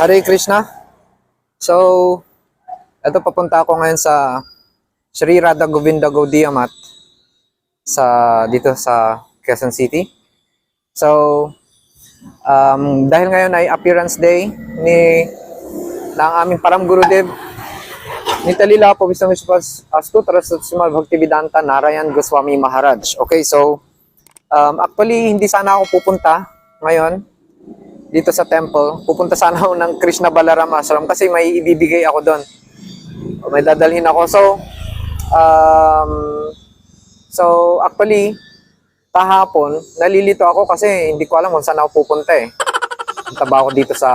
Hare Krishna. So, ito papunta ako ngayon sa Sri Radha Govinda Gaudiya Mat sa dito sa Quezon City. So, um, dahil ngayon ay appearance day ni ng aming Param Gurudev ni Talila po Vishnu Vishwas Astu Tarasatsumal Bhaktivedanta Narayan Goswami Maharaj. Okay, so um, actually hindi sana ako pupunta ngayon dito sa temple. Pupunta sana ako ng Krishna Balaram Ashram kasi may ibibigay ako doon. May dadalhin ako. So, um, so actually, kahapon, nalilito ako kasi hindi ko alam kung saan ako pupunta eh. Punta ba ako dito sa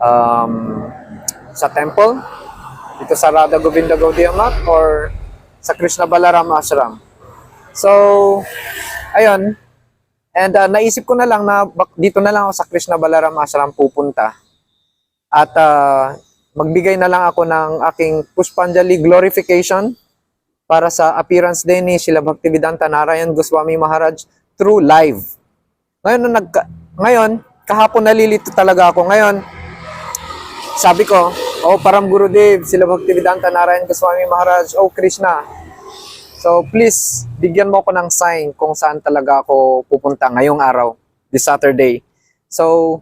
um, sa temple? Dito sa Radha Govinda Gaudiya Mat or sa Krishna Balaram Ashram? So, ayun, And uh, naisip ko na lang na dito na lang ako sa Krishna Balaram Ashram pupunta. At uh, magbigay na lang ako ng aking Pushpanjali glorification para sa appearance din ni Srila Bhaktivedanta Narayan Goswami Maharaj through live. Ngayon, nung nagka, ngayon, kahapon nalilito talaga ako. Ngayon, sabi ko, oh param Gurudev, sila Bhaktivedanta Narayan Goswami Maharaj, oh Krishna, So please, bigyan mo ako ng sign kung saan talaga ako pupunta ngayong araw, this Saturday. So,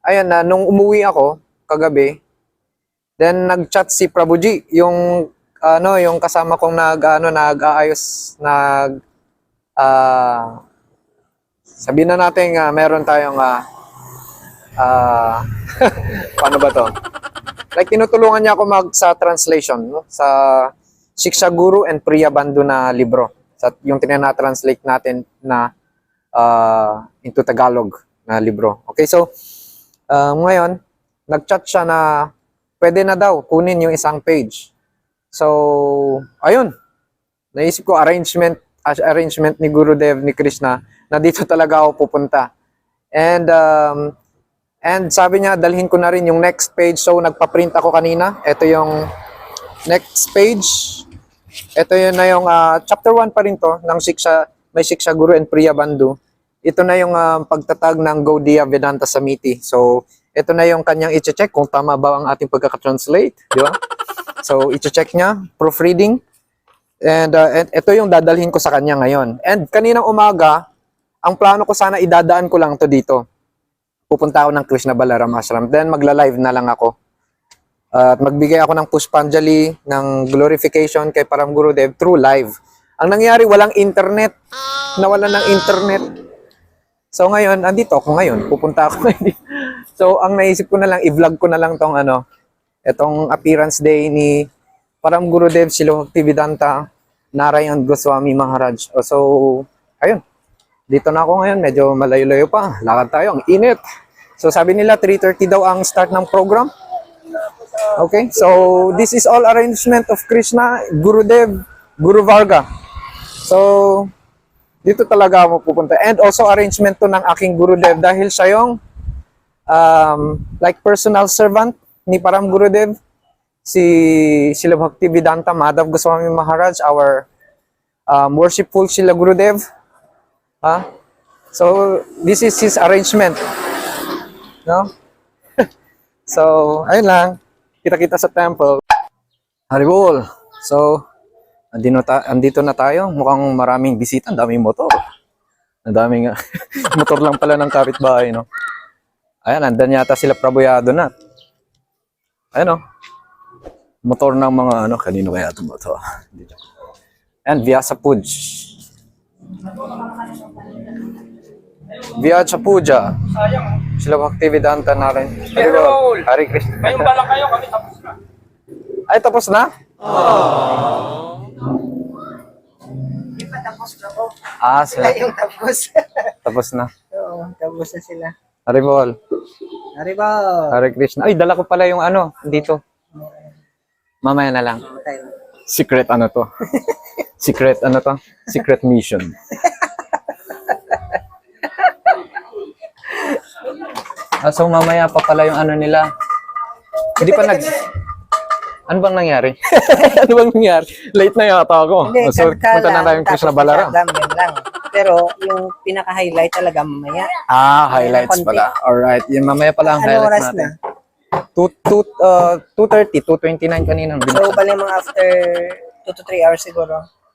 ayun na, nung umuwi ako kagabi, then nag-chat si Prabhuji, yung ano, yung kasama kong nag ano nag-aayos nag ah sabihin na natin ah, meron tayong ah ah, paano ba to? Like tinutulungan niya ako mag sa translation no? sa Shiksha Guru and Priya na libro. Sa yung tinana-translate natin na uh, into Tagalog na libro. Okay, so uh, ngayon, nag-chat siya na pwede na daw kunin yung isang page. So, ayun. Naisip ko arrangement as arrangement ni Gurudev ni Krishna na dito talaga ako pupunta. And um, and sabi niya dalhin ko na rin yung next page. So nagpa-print ako kanina. Ito yung next page. Ito yun na yung ah, chapter 1 pa rin to ng Shiksha, may Shiksha Guru and Priya Bandhu. Ito na yung ah, pagtatag ng Gaudiya Vedanta Samiti. So, ito na yung kanyang i-check kung tama ba ang ating pagkakatranslate, di ba? So, i-check niya, proofreading. And, ah, and ito yung dadalhin ko sa kanya ngayon. And kaninang umaga, ang plano ko sana idadaan ko lang to dito. Pupunta ako ng Krishna Balaram Ashram. Then magla-live na lang ako. At magbigay ako ng Pushpanjali, ng glorification kay Param Gurudev through live. Ang nangyari, walang internet. Nawalan ng internet. So ngayon, andito ako ngayon. Pupunta ako so ang naisip ko na lang, i-vlog ko na lang tong ano, itong appearance day ni Param Gurudev Silo Bhaktivedanta Narayan Goswami Maharaj. So, ayun. Dito na ako ngayon. Medyo malayo-layo pa. Lakad tayo. Ang init. So sabi nila 3.30 daw ang start ng program. Okay, so this is all arrangement of Krishna, Gurudev, Guru Varga. So, dito talaga ako pupunta. And also arrangement to ng aking Gurudev dahil siya yung um, like personal servant ni Param Gurudev, si Srila Bhaktivedanta Madhav Goswami Maharaj, our um, worshipful Srila Gurudev. Ha? So, this is his arrangement. No? so, ayun lang kita-kita sa temple. Haribol. So, andito, ta- andito na tayo. Mukhang maraming bisita. Daming motor. Ang daming motor lang pala ng kapitbahay, no? Ayan, andan yata sila praboyado na. Ayan, no? Motor ng mga ano, kanino kaya ito motor? Dito. And Vyasa Puj. Vyasa Puja. Sila Bhaktivedanta na rin. Haribol. Hari Krishna. Kayong bala kayo, kami tapos na. Ay, tapos na? Hindi pa tapos na po. Ah, sila. Yung tapos. Tapos na. Oo, tapos na sila. Haribol. Arriba! Hare Krishna. Ay, dala ko pala yung ano, dito. Mamaya na lang. Secret ano to? Secret ano to? Secret mission. Ah, so mamaya pa pala yung ano nila. Hindi pa nag... Ano bang nangyari? ano bang nangyari? Late na yata ako. Hindi, so, punta na lang, tayong Krishna Balaram. gambling lang. Pero yung pinaka-highlight talaga mamaya. Ah, highlights pala. Alright. Yung mamaya pala ang Ano highlights oras natin. na? 2, 2, uh, 2.30, 2.29 kanina. So, bali mga after 2 to 3 hours siguro.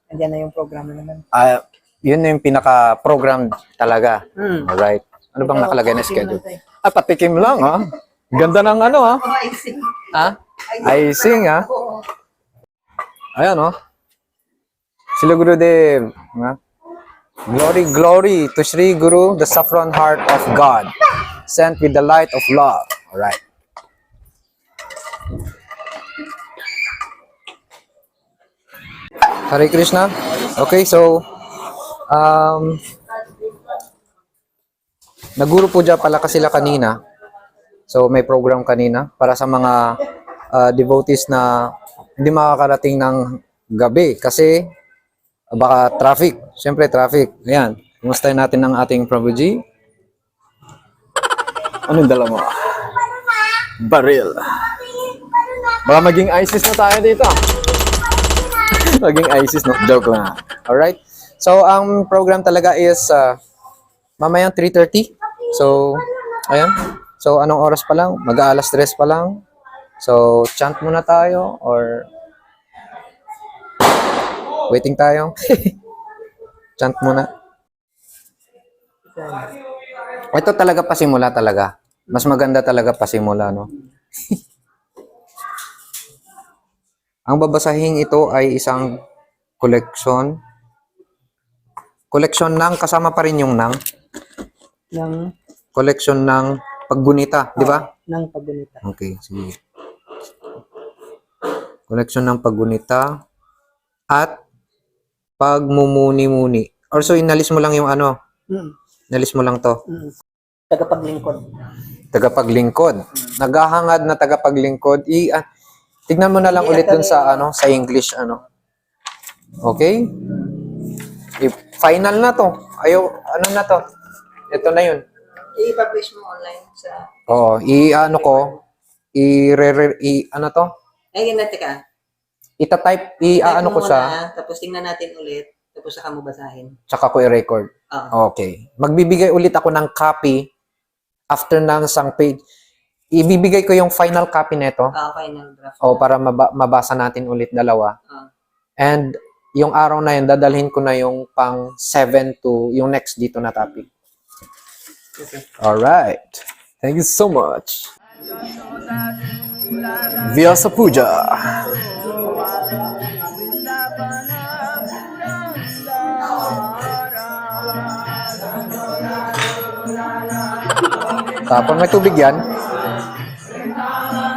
Andiyan na yung program na naman. Ah, yun na yung pinaka-program talaga. Hmm. Alright. Ano bang nakalagay na schedule? Tingnan Ah, patikim lang ha. Ganda ng ano ha. Ha? Icing ha. Ayan oh. Sila Gurudev. Ha? Glory, glory to Sri Guru, the saffron heart of God, sent with the light of love. Alright. Hare Krishna. Okay, so um Naguro po dyan pala kasi sila kanina. So may program kanina para sa mga uh, devotees na hindi makakarating ng gabi kasi baka traffic. Siyempre traffic. Ayan. Kumustahin natin ang ating Prabhuji. Anong dala mo? Baril. Baka maging ISIS na tayo dito. maging ISIS, no? Joke lang. Alright? So, ang program talaga is uh, mamayang 3.30. So, ayan. So, anong oras pa lang? Mag-aalas 3 pa lang. So, chant muna tayo or waiting tayo. chant muna. Ito talaga pasimula talaga. Mas maganda talaga pasimula, no? Ang babasahin ito ay isang collection. Collection ng, kasama pa rin yung nang. Ng, Collection ng paggunita, di ba? ng paggunita. Okay, sige. Collection ng paggunita at pagmumuni-muni. Or so, inalis mo lang yung ano, Hmm. inalis mo lang to. Hmm. Tagapaglingkod. Tagapaglingkod. Naghahangad na tagapaglingkod. I, ah, tignan mo na lang ulit dun sa, ano, sa English, ano. Okay? I- final na to. Ayaw, ano na to? Ito na yun. I-publish mo online sa... Oo, i-ano ko, i-re, i, ano to? Ay, ganun, teka. Ita-type, i-ano ko Muna, tapos tingnan natin ulit. Tapos saka mo basahin. tsaka ko i-record. Oo. Okay. Magbibigay ulit ako ng copy after ng isang page. Ibibigay ko yung final copy nito Ah, final draft. o para maba- mabasa natin ulit dalawa. Ah. And yung araw na yun, dadalhin ko na yung pang 7 to yung next dito na topic. Okay. Alright. Thank you so much. Vyasa Puja. Tapos may tubig yan.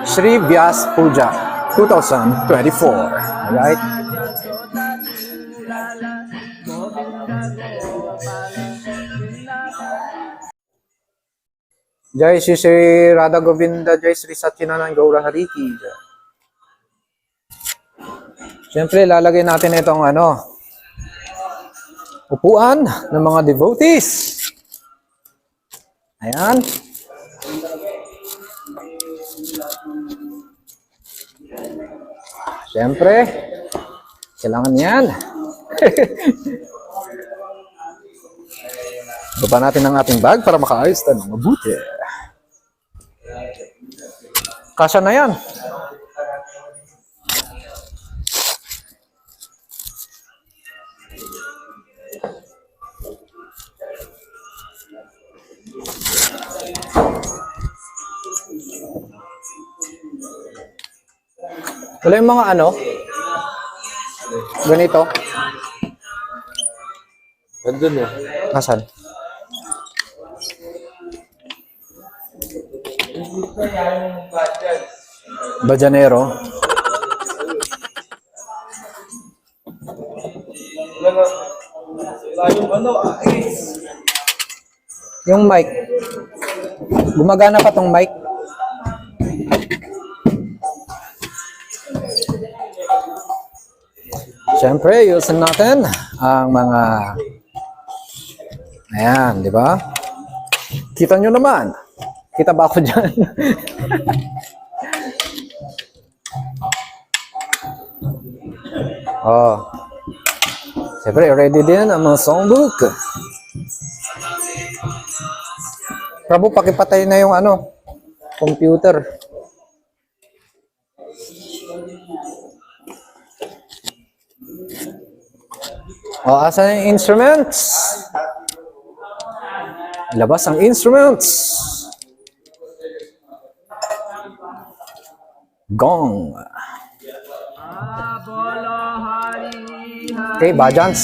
Sri Vyas Puja 2024. Alright? Jai Shri Shri Radha Govinda, Jai Shri Satchidanand Gaura Hariki. Siyempre, lalagay natin itong ano, upuan ng mga devotees. Ayan. Siyempre, kailangan yan. Baba natin ang ating bag para makaayos tayo mabuti. Kasya na yan. Wala yung mga ano? Ganito? Nandun eh. Nasaan? Bajanero. Yung mic. Gumagana pa tong mic. Siyempre, yusin natin ang mga Ayan, di ba? Kita nyo naman. Kita ba ako dyan? Oh. Siyempre, ready din ang mga songbook. Prabo, pakipatay na yung ano, computer. O, oh, asan yung instruments? Labas ang instruments. Gong. Okay, bajans.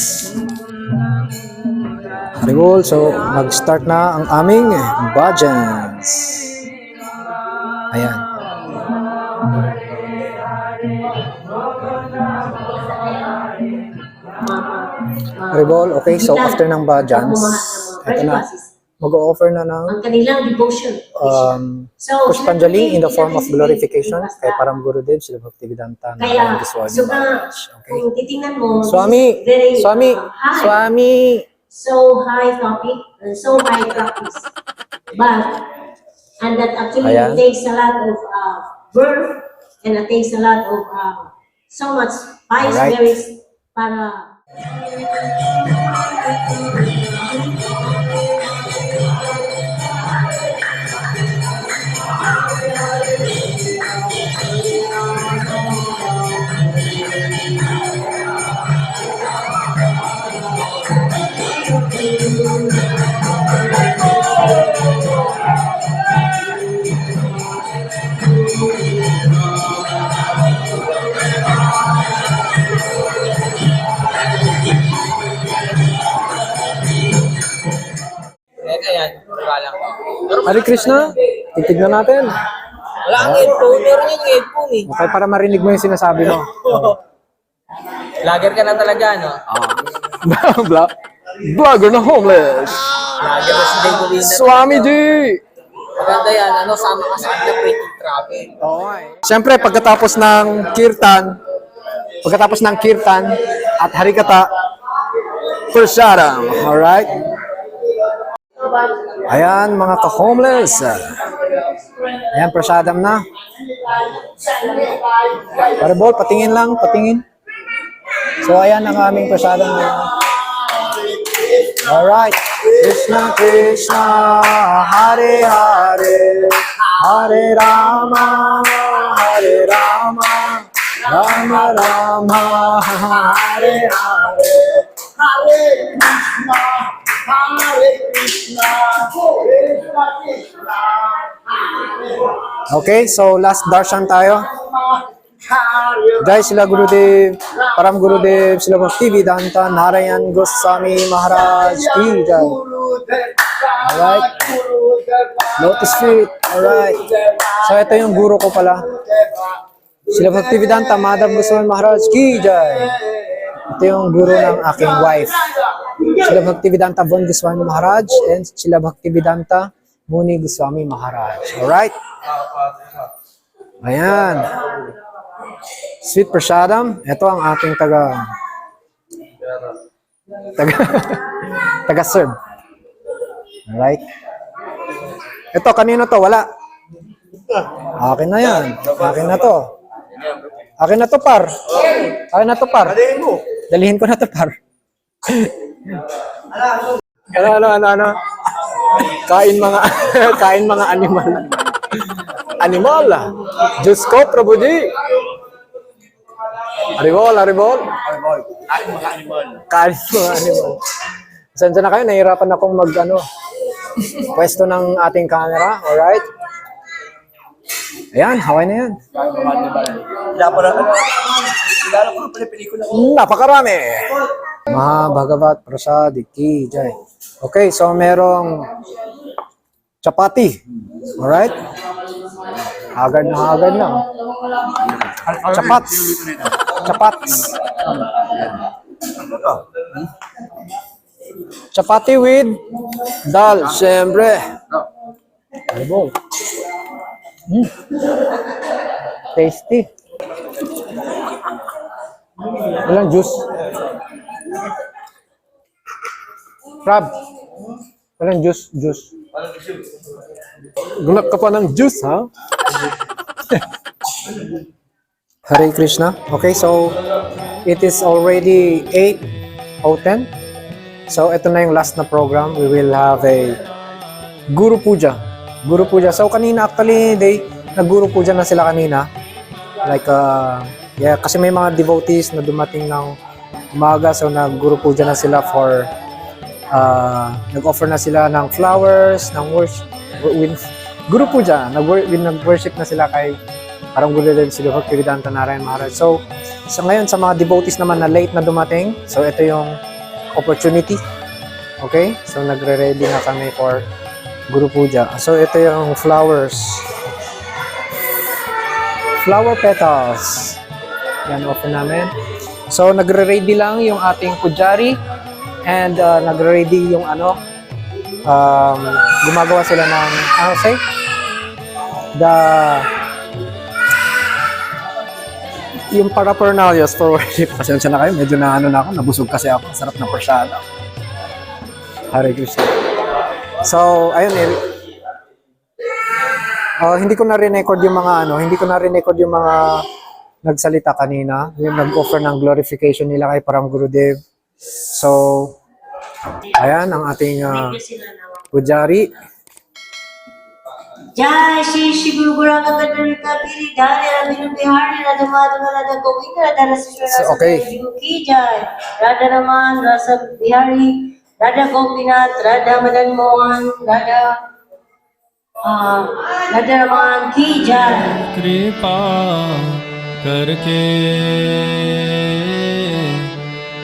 Haribol, so mag-start na ang aming bajans. Ayan. Haribol, okay, so after ng bajans, ito na, mag-o-offer na ng ang kanilang devotion. um, So, Pushpanjali in the form of glorification kay Param Gurudev, Sila Bhaktivedanta, Kaya, Diswami so na. Okay. kung titingnan mo, Swami, very Swami, uh, high, Swami. so high topic, and so high practice. But, and that actually Ayan. takes a lot of uh, birth, and it takes a lot of uh, so much pious Alright. merits para Ayan, Hare Krishna, titignan natin. Wala ang headphone, meron yung headphone eh. Okay, para marinig mo yung sinasabi mo. Lager ka na talaga, no? Bla Vlogger na homeless. Lager na si Dengulina. Swami G! Maganda yan, ano, sama ka sa creative travel. Siyempre, pagkatapos ng kirtan, pagkatapos ng kirtan at harikata, prasadam. Alright? Ayan, mga ka-homeless. Ayan, prasadam na. Parabol, patingin lang, patingin. So, ayan ang aming prasadam na. Alright. Krishna, Krishna, Hare Hare, Hare Rama, Hare Rama, Rama Rama, Hare Hare. Okay, so last darshan tayo. Jai Sila Gurudev, Param Gurudev, Sila Bhaktivedanta, Narayan Goswami Maharaj Ki Jai. Alright. Lotus feet. Alright. So ito yung guru ko pala. Sila Bhaktivedanta, Madhav Goswami Maharaj Ki Jai. Ito yung guru ng aking wife. Sila Bhaktivedanta Von Goswami Maharaj and Sila Bhaktivedanta Muni Goswami Maharaj. Alright. Ayan. Sweet Prasadam. Ito ang ating taga taga taga serve. Alright. Ito kanino to? Wala. Akin na yan. Akin na to. Akin na to par. Akin na to par. Dalihin ko na to par. ano ano ano ano? Kain mga kain mga animal. Animal. Diyos ko, Prabhuji. Aribol, aribol. Kain mga animal. Kain mga animal. Saan na kayo? Nahirapan akong mag, ano, pwesto ng ating camera. Alright? Ayan, haway na yan. Hmm, Napakarami. Maha Bhagavat Prasad Ki Jai. Okay, so merong chapati. Alright? Agad na agad na. Chapats. Chapats. Chapati with dal, syempre. Ano Mm. Tasty. Walang juice. Crab. Walang juice, juice. Gulap ka pa ng juice, ha? Hare Krishna. Okay, so it is already 8 o 10. So ito na yung last na program. We will have a Guru Puja. Guru Puja. So kanina actually they nag-Guru Puja na sila kanina. Like uh, yeah, kasi may mga devotees na dumating ng umaga. So nag-guru puja na sila for uh, nag-offer na sila ng flowers, ng worship, with, guru puja, nag nag-worship na sila kay parang Gurudev Sri Bhaktivedanta Narayan Maharaj. So, sa ngayon, sa mga devotees naman na late na dumating, so ito yung opportunity. Okay? So, nagre-ready na kami for Guru Puja. So, ito yung flowers. Flower petals. Yan, open namin. So, nagre-ready lang yung ating pujari and uh, nagre-ready yung ano, um, gumagawa sila ng, ano say? The, yung paraphernalias for worship. Pasensya na kayo, medyo na ano na ako, nabusog kasi ako. Sarap na prasyada. Hare Krishna. So, ayun eh. Uh, hindi ko na rin-record yung mga ano, hindi ko na rin-record yung mga nagsalita kanina, yung nag-offer ng glorification nila kay Param Gurudev. So, ayan ang ating uh, pujari. जय श्री श्री गुरु गोरखनाथ कबीर धारे रविंद्र बिहारी राधा माधव राधा गोविंद राधा रसेश्वर So, okay. की जय राधा रमान रस बिहारी राधा गोपीनाथ राधा मदन मोहन राधा हाँ, राधा रमान की जय कृपा करके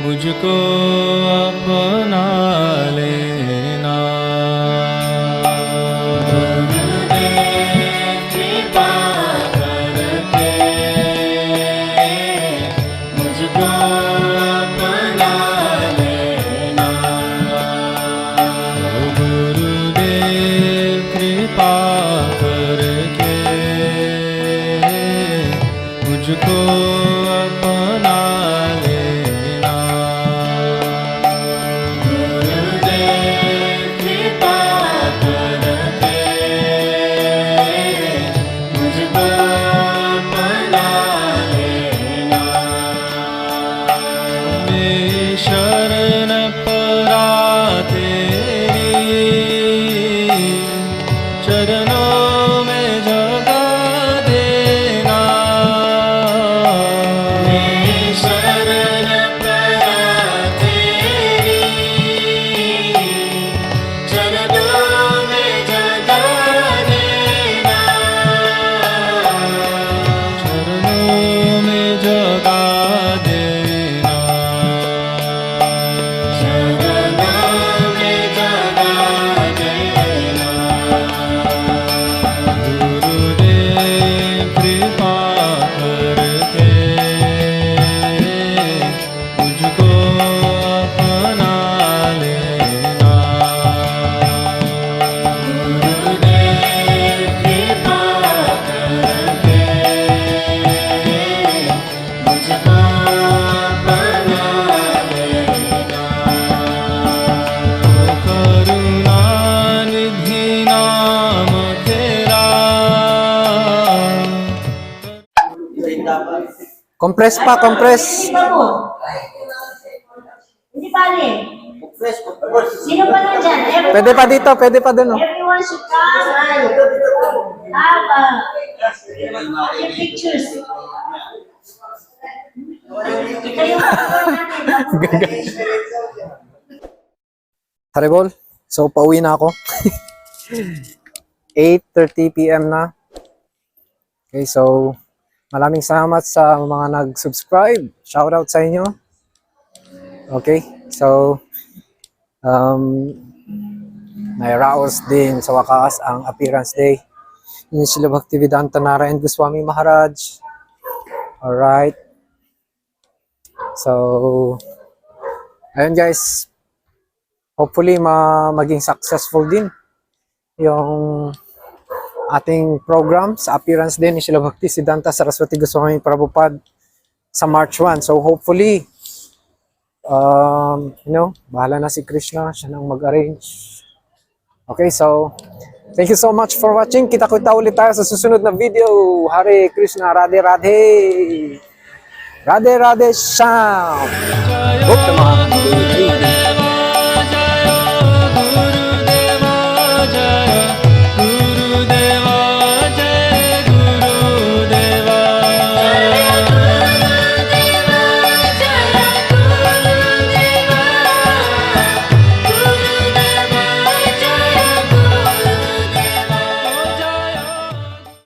मुझको अपना लेना Compress pa, compress. Sino mo? Hindi pare. Sino pa nandyan? Everyone, Pwede pa dito, pwede pa dun. Oh. everyone should come have uh, your pictures. Ito yung. Haribol. So, pauwi na ako. 8.30 p.m. na. Okay, so, maraming salamat sa mga nag-subscribe. Shoutout sa inyo. Okay, so, um, may raos din sa wakas ang appearance day ni Srila Bhaktivedanta Narayan Goswami Maharaj. Alright. So, ayun guys, hopefully ma maging successful din yung ating program sa appearance din ni Srila Bhakti Siddhanta Saraswati Goswami Prabhupada sa March 1. So hopefully, um, you know, bahala na si Krishna, siya nang mag-arrange. Okay, so thank you so much for watching. Kita-kita ulit tayo sa susunod na video. Hare Krishna, Radhe Radhe. Radhe Radhe Shyam. Mga